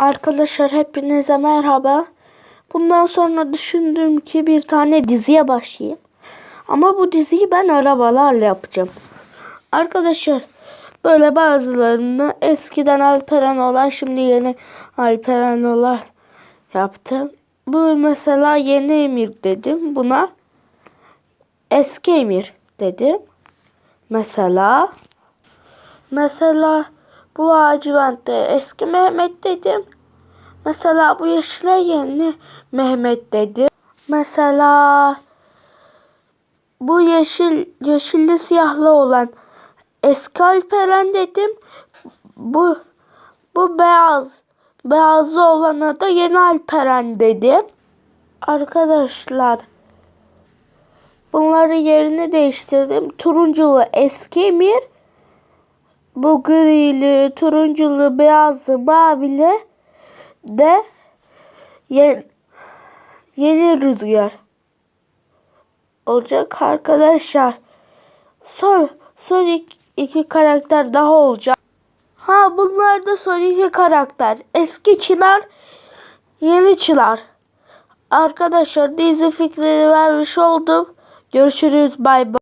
Arkadaşlar hepinize merhaba. Bundan sonra düşündüm ki bir tane diziye başlayayım. Ama bu diziyi ben arabalarla yapacağım. Arkadaşlar böyle bazılarını eskiden Alperen olan şimdi yeni Alperen olan yaptım. Bu mesela yeni emir dedim buna. Eski emir dedim. Mesela Mesela bu lacivertte eski Mehmet dedim. Mesela bu yeşile yeni Mehmet dedim. Mesela bu yeşil yeşilli siyahlı olan eski Alperen dedim. Bu bu beyaz beyazlı olana da yeni Alperen dedim. Arkadaşlar bunları yerini değiştirdim. Turunculu eski emir bu grili, turunculu, beyazlı, mavili de ye, yeni rüzgar olacak arkadaşlar. Son, son iki, iki karakter daha olacak. Ha bunlar da son iki karakter. Eski Çınar, yeni Çınar. Arkadaşlar dizi fikrini vermiş oldum. Görüşürüz bay bay.